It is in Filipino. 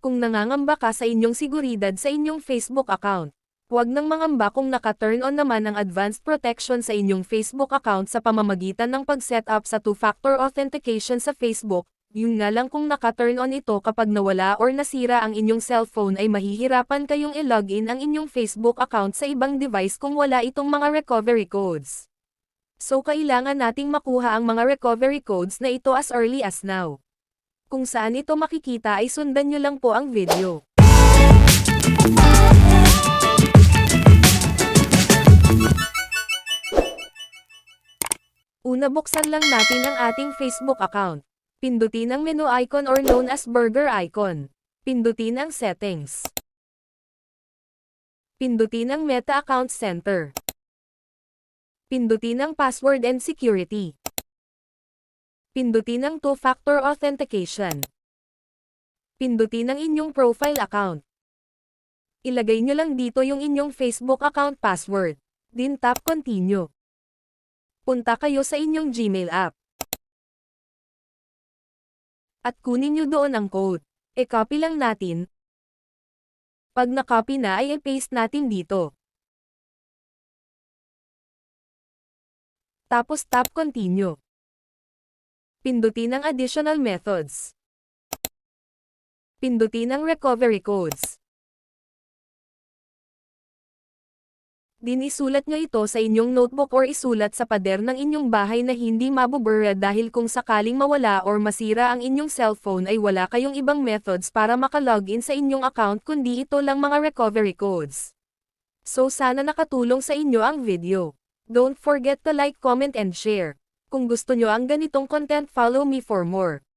Kung nangangamba ka sa inyong seguridad sa inyong Facebook account, huwag nang mangamba kung naka-turn on naman ang advanced protection sa inyong Facebook account sa pamamagitan ng pag-set up sa two-factor authentication sa Facebook, yun nga lang kung naka-turn on ito kapag nawala or nasira ang inyong cellphone ay mahihirapan kayong i-login ang inyong Facebook account sa ibang device kung wala itong mga recovery codes. So kailangan nating makuha ang mga recovery codes na ito as early as now. Kung saan ito makikita ay sundan nyo lang po ang video. Una buksan lang natin ang ating Facebook account. Pindutin ang menu icon or known as burger icon. Pindutin ang settings. Pindutin ang Meta Account Center. Pindutin ang password and security. Pindutin ang two-factor authentication. Pindutin ang inyong profile account. Ilagay nyo lang dito yung inyong Facebook account password. Din tap continue. Punta kayo sa inyong Gmail app. At kunin nyo doon ang code. E-copy lang natin. Pag na-copy na ay i-paste natin dito. Tapos tap continue. Pindutin ang additional methods. Pindutin ang recovery codes. Din isulat nyo ito sa inyong notebook or isulat sa pader ng inyong bahay na hindi mabubura dahil kung sakaling mawala or masira ang inyong cellphone ay wala kayong ibang methods para makalogin sa inyong account kundi ito lang mga recovery codes. So sana nakatulong sa inyo ang video. Don't forget to like, comment and share. Kung gusto nyo ang ganitong content follow me for more.